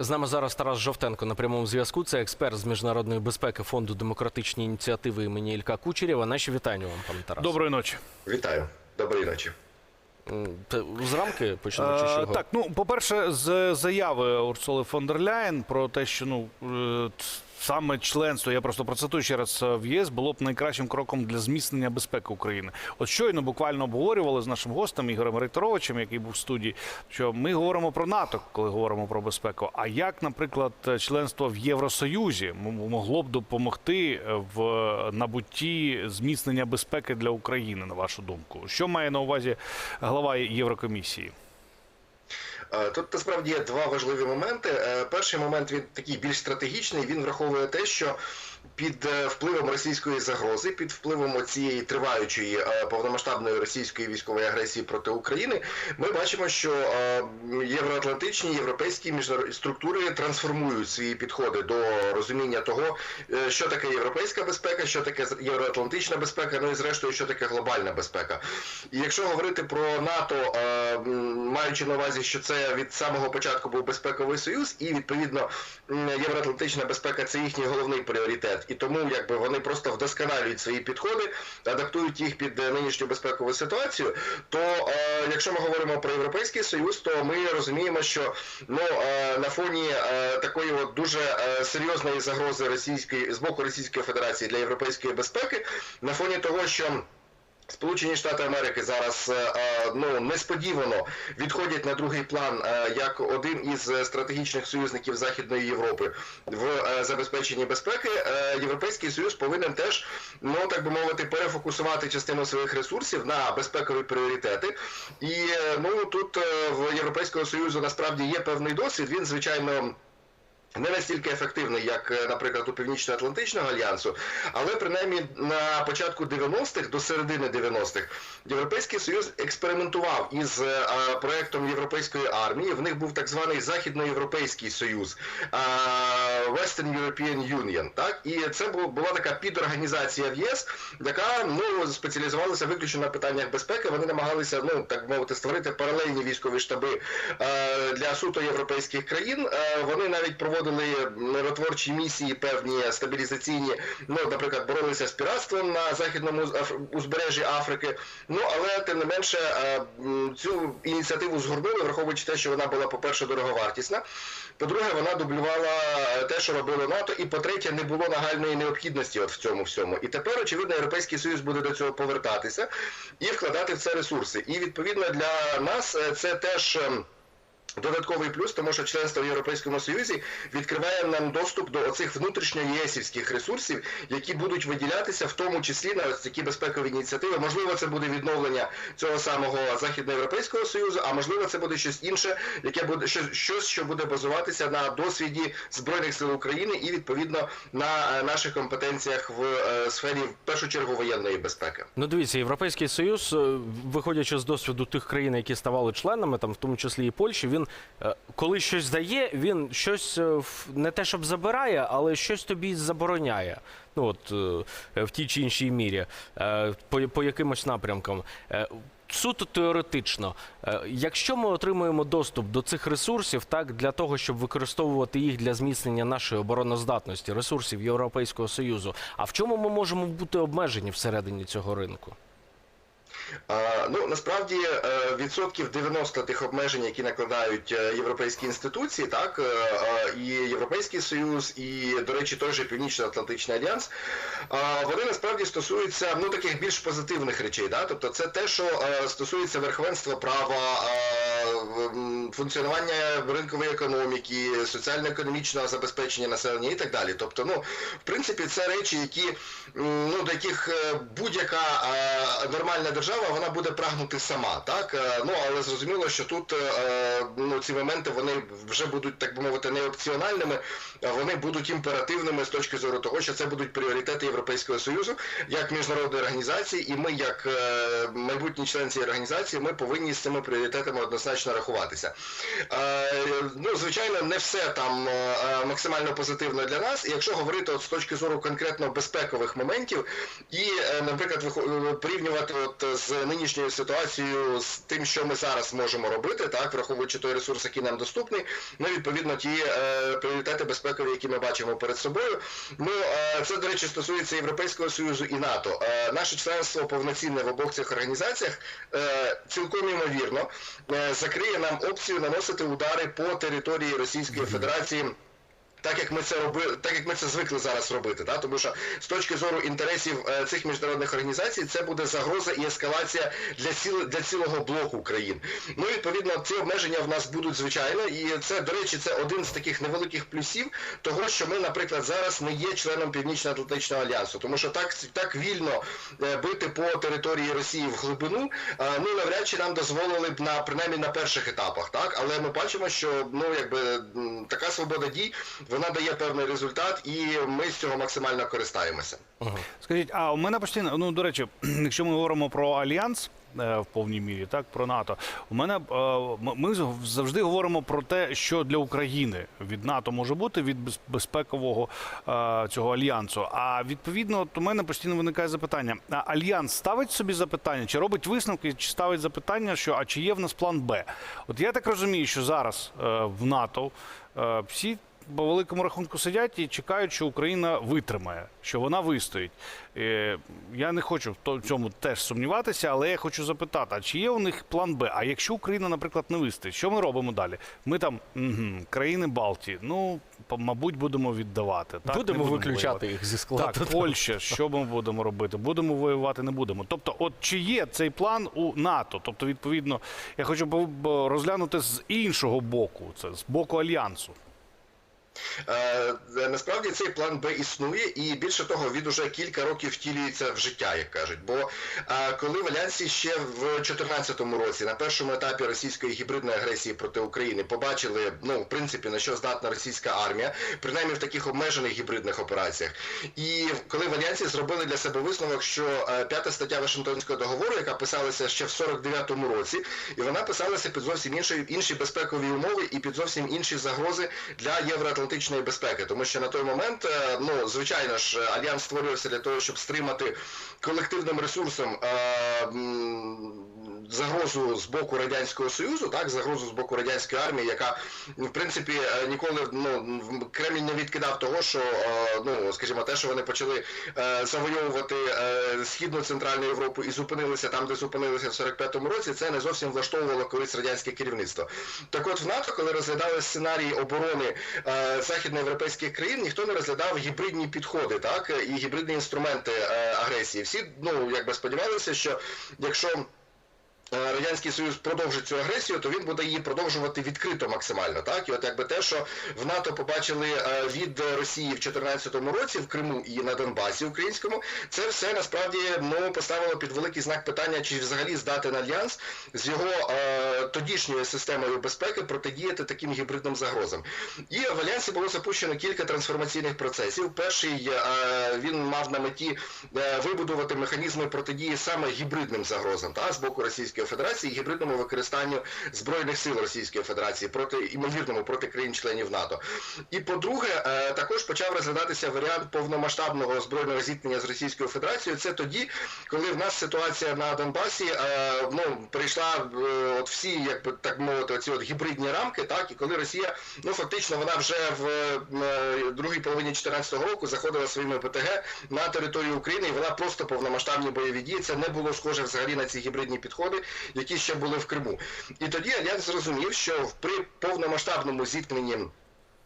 З нами зараз Тарас Жовтенко на прямому зв'язку. Це експерт з міжнародної безпеки фонду демократичні ініціативи імені Ілька Кучерєва. Наші вітання вам, пане Тарас. Доброї ночі. Вітаю, доброї ночі. З рамки почнемо чи Е, чого? так, ну по-перше, з заяви Урсули фон дер Ляєн про те, що ну е, саме членство, я просто процитую ще раз е, в ЄС, було б найкращим кроком для зміцнення безпеки України. От щойно буквально обговорювали з нашим гостем Ігорем Рейтеровичем, який був в студії, що ми говоримо про НАТО, коли говоримо про безпеку. А як, наприклад, членство в Євросоюзі могло б допомогти е, в набутті зміцнення безпеки для України, на вашу думку? Що має на увазі глава Єврокомісії? Е, Тут насправді є два важливі моменти. Е, Перший момент він такий більш стратегічний. Він враховує те, що під е, впливом російської загрози, під впливом цієї триваючої е, повномасштабної російської військової агресії проти України, ми бачимо, що е, євроатлантичні європейські міжнародні структури трансформують свої підходи до розуміння того, що таке європейська безпека, що таке євроатлантична безпека, ну і зрештою, що таке глобальна безпека. І якщо говорити про НАТО, маючи на увазі, що це від самого початку був безпековий союз, і відповідно євроатлантична безпека це їхній головний пріоритет. І тому якби вони просто вдосконалюють свої підходи, адаптують їх під е, нинішню безпекову ситуацію. То е, якщо ми говоримо про європейський союз, то ми розуміємо, що ну е, на фоні е, такої от дуже е, серйозної загрози російської з боку Російської Федерації для європейської безпеки, на фоні того, що Сполучені Штати Америки зараз е, е, ну несподівано відходять на другий план е, як один із стратегічних союзників Західної Європи в забезпеченні безпеки. Європейський союз повинен теж, ну так би мовити, перефокусувати частину своїх ресурсів на безпекові пріоритети. І ну тут в Європейського союзу насправді є певний досвід. Він звичайно. Не настільки ефективний, як, е, наприклад, у Північно-Атлантичного альянсу, але принаймні на початку 90-х до середини 90-х Європейський Союз експериментував із е, проектом Європейської армії. В них був так званий Західноєвропейський Союз Western European Union. Так і це була така підорганізація в ЄС, яка ну спеціалізувалася виключно на питаннях безпеки. Вони намагалися, ну так мовити, створити паралельні військові штаби е, для суто європейських країн. Вони навіть проводили миротворчі місії, певні стабілізаційні. Ну, наприклад, боролися з піратством на західному узбережжі Африки. Ну але тим не менше е, цю ініціативу згорнули, враховуючи те, що вона була, по-перше, дороговартісна. По-друге, вона дублювала е, те, що робило НАТО, і по-третє, не було нагальної необхідності от в цьому всьому. І тепер, очевидно, Європейський Союз буде до цього повертатися і вкладати в це ресурси. І відповідно для нас е, це теж. Додатковий плюс, тому що членство в Європейському Союзі відкриває нам доступ до оцих внутрішньоєсівських ресурсів, які будуть виділятися в тому числі на ось такі безпекові ініціативи. Можливо, це буде відновлення цього самого Західноєвропейського Союзу, а можливо, це буде щось інше, яке буде щось, що буде базуватися на досвіді збройних сил України і відповідно на е, наших компетенціях в е, сфері в першу чергу воєнної безпеки. Ну, дивіться, Європейський Союз, е, виходячи з досвіду тих країн, які ставали членами, там в тому числі і Польщі, він коли щось дає, він щось е, не те, щоб забирає, але щось тобі забороняє. Ну от е, в тій чи іншій мірі, е, по, по якимось напрямкам. Е, Суто теоретично, е, якщо ми отримуємо доступ до цих ресурсів, так для того, щоб використовувати їх для зміцнення нашої обороноздатності, ресурсів Європейського союзу, а в чому ми можемо бути обмежені всередині цього ринку? Ну насправді е, відсотків 90 тих обмежень, які накладають е, європейські інституції, так е, і Європейський Союз, і до речі, той же Північно-Атлантичний альянс, вони насправді стосуються ну таких більш позитивних речей. Да? Тобто це те, що стосується верховенства права, функціонування ринкової економіки, соціально-економічного забезпечення населення і так далі. Тобто, ну в принципі, це речі, які ну до яких е, будь-яка е, нормальна держава вона буде прагнути сама, так Е, ну але зрозуміло, що тут ну ці моменти вони вже будуть так би мовити не опціональними, а вони будуть імперативними з точки зору того, що це будуть пріоритети Європейського союзу як міжнародної організації, і ми, як е, майбутній член цієї організації, ми повинні з цими пріоритетами однозначно однозначно рахуватися. Е, ну, звичайно, не все там е, максимально позитивно для нас. І якщо говорити от з точки зору конкретно безпекових моментів, і, е, наприклад, порівнювати от з нинішньою ситуацією з тим, що ми зараз можемо робити, так, враховуючи той ресурс, який нам доступний, ну, відповідно, ті е, пріоритети безпекові, які ми бачимо перед собою. Ну, е, це, до речі, стосується Європейського Союзу і НАТО. Е, наше членство повноцінне в обох цих організаціях е, цілком ймовірно е, закриє нам опцію наносити удари по території Російської Федерації. Так як ми це робили, так як ми це звикли зараз робити, да? тому що з точки зору інтересів е, цих міжнародних організацій це буде загроза і ескалація для ціл, для цілого блоку країн. Ну відповідно, ці обмеження в нас будуть звичайно, і це, до речі, це один з таких невеликих плюсів того, що ми, наприклад, зараз не є членом Північно-Атлантичного альянсу, тому що так так вільно е, бити по території Росії в глибину, е, ну навряд чи нам дозволили б на принаймні на перших етапах, так але ми бачимо, що ну якби така свобода дій вона дає певний результат, і ми з цього максимально користаємося. Скажіть, а у мене постійно, ну до речі, якщо ми говоримо про альянс. е, В повній мірі, так про НАТО. У мене е, ми з- завжди говоримо про те, що для України від НАТО може бути від безпекового е, цього альянсу. А відповідно, от у мене постійно виникає запитання: альянс ставить собі запитання, чи робить висновки, чи ставить запитання, що а чи є в нас план Б? От я так розумію, що зараз в НАТО всі по великому рахунку сидять і чекають, що Україна витримає, що вона вистоїть. Е, Я не хочу в цьому теж сумніватися, але я хочу запитати: а чи є у них план Б? А якщо Україна, наприклад, не вистоїть, що ми робимо далі? Ми там угу, країни Балтії, ну мабуть, будемо віддавати. Так, будемо Не виключати воювати. їх зі складу. Так, Польща, що ми будемо робити? Будемо воювати, не будемо. Тобто, от чи є цей план у НАТО? Тобто, відповідно, я хочу розглянути з іншого боку, це з боку альянсу. Е, насправді цей план Б існує, і більше того, він уже кілька років втілюється в життя, як кажуть. Бо е, коли в Альянсі ще в 2014 році на першому етапі російської гібридної агресії проти України побачили, ну в принципі, на що здатна російська армія, принаймні в таких обмежених гібридних операціях. І коли в Альянсі зробили для себе висновок, що е, п'ята стаття Вашингтонського договору, яка писалася ще в 49-му році, і вона писалася під зовсім інші, інші безпекові умови і під зовсім інші загрози для євроатлантичної безпеки. Тому що на той момент, е, ну звичайно ж, альянс створювався для того, щоб стримати колективним ресурсом е, загрозу з боку радянського союзу, так загрозу з боку радянської армії, яка в принципі е, ніколи ну Кремль не відкидав того, що е, ну скажімо, те, що вони почали е, завойовувати е, східну центральну Європу і зупинилися там, де зупинилися в 45-му році, це не зовсім влаштовувало колись радянське керівництво. Так от в НАТО, коли розглядали сценарій оборони західноєвропейських країн, ніхто не розглядав гібридні підходи, так і гібридні інструменти агресії. Всі ну якби сподівалися, що якщо Радянський Союз продовжить цю агресію, то він буде її продовжувати відкрито максимально. Так і от якби те, що в НАТО побачили е, від Росії в 2014 році в Криму і на Донбасі українському, це все насправді ну поставило під великий знак питання, чи взагалі здатен альянс з його е, тодішньою системою безпеки протидіяти таким гібридним загрозам. І в альянсі було запущено кілька трансформаційних процесів. Перший е, він мав на меті е, вибудувати механізми протидії саме гібридним загрозам та з боку Російської Федерації, і гібридному використанню збройних сил Російської Федерації проти імовірному проти країн-членів НАТО. І по-друге, е, також почав розглядатися варіант повномасштабного збройного зіткнення з Російською Федерацією. Це тоді, коли в нас ситуація на Донбасі е, ну прийшла е, от всі, як би так мовити, оці от гібридні рамки, так і коли Росія, ну фактично, вона вже в другій половині 2014 року заходила своїми ПТГ на територію України і вела просто повномасштабні бойові дії. Це не було схоже взагалі на ці гібридні підходи, які ще були в Криму. І тоді Альянс зрозумів, що при повномасштабному зіткненні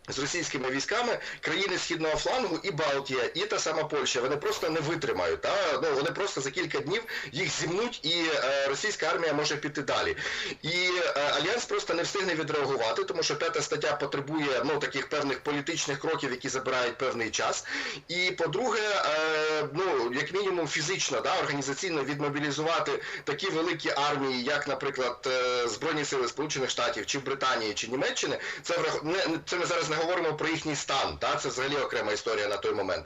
з російськими військами країни східного флангу і Балтія, і та сама Польща, вони просто не витримають. Та ну вони просто за кілька днів їх зімнуть, і е, російська армія може піти далі. І е, альянс просто не встигне відреагувати, тому що п'ята стаття потребує ну таких певних політичних кроків, які забирають певний час. І по-друге, е, ну як мінімум фізично, да, організаційно відмобілізувати такі великі армії, як, наприклад, е, Збройні сили Сполучених Штатів, чи Британії, чи Німеччини, це не, це ми зараз не говоримо про їхній стан. Та? Це взагалі окрема історія на той момент.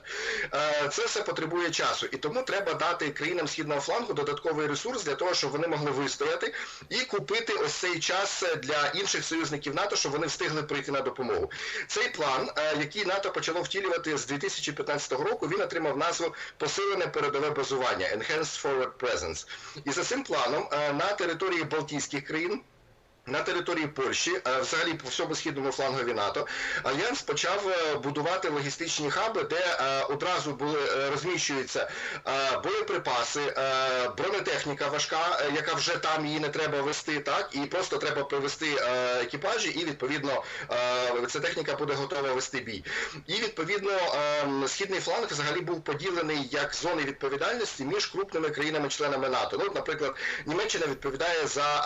Е, Це все потребує часу. І тому треба дати країнам східного флангу додатковий ресурс для того, щоб вони могли вистояти і купити ось цей час для інших союзників НАТО, щоб вони встигли прийти на допомогу. Цей план, е, який НАТО почало втілювати з 2015 року, він отримав назву посилене передове базування Enhanced Forward Presence. І за цим планом е, на території Балтійських країн. На території Польщі, е, взагалі по всьому східному флангові НАТО, альянс почав е, будувати логістичні хаби, де е, одразу були розміщуються боєприпаси, бронетехніка важка, яка вже там її не треба вести, так і просто треба привести екіпажі, і відповідно ця техніка буде готова вести бій. І відповідно е, східний фланг взагалі був поділений як зони відповідальності між крупними країнами-членами НАТО. Ну, наприклад, Німеччина відповідає за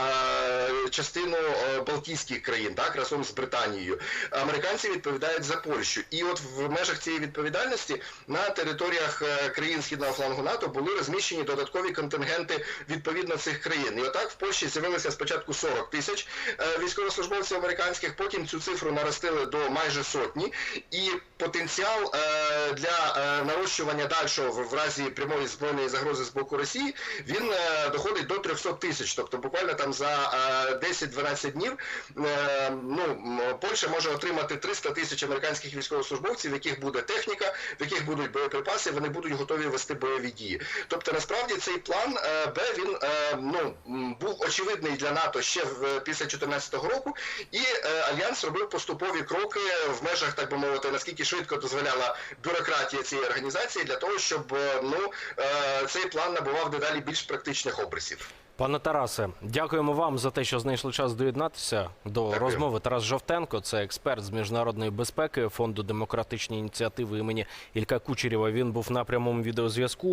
е, частину е, Балтійських країн, так разом з Британією. Американці відповідають за Польщу. І от в межах цієї відповідальності на територіях е, країн східного флангу НАТО були розміщені додаткові контингенти відповідно цих країн. І отак в Польщі з'явилося спочатку 40 тисяч е, військовослужбовців американських, потім цю цифру наростили до майже сотні. І потенціал е, для е, нарощування дальшого в, разі прямої збройної загрози з боку Росії він е, доходить до 300 тисяч. Тобто буквально там за е, 10-12 днів ну, Польща може отримати 300 тисяч американських військовослужбовців, в яких буде техніка, в яких будуть боєприпаси, вони будуть готові вести бойові дії. Тобто насправді цей план Б він ну, був очевидний для НАТО ще після 2014 року, і альянс робив поступові кроки в межах, так би мовити, наскільки швидко дозволяла бюрократія цієї організації для того, щоб е, ну, е, цей план набував дедалі більш практичних обрисів. Пане Тарасе, дякуємо вам за те, що знайшли час доєднатися до Дякую. розмови. Тарас Жовтенко, це експерт з міжнародної безпеки фонду демократичні ініціативи імені Ілька Кучерєва. Він був на прямому відеозв'язку.